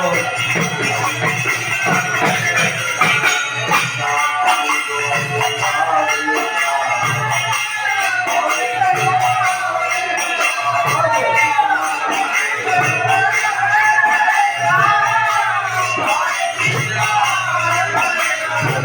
Oh.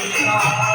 Krishna.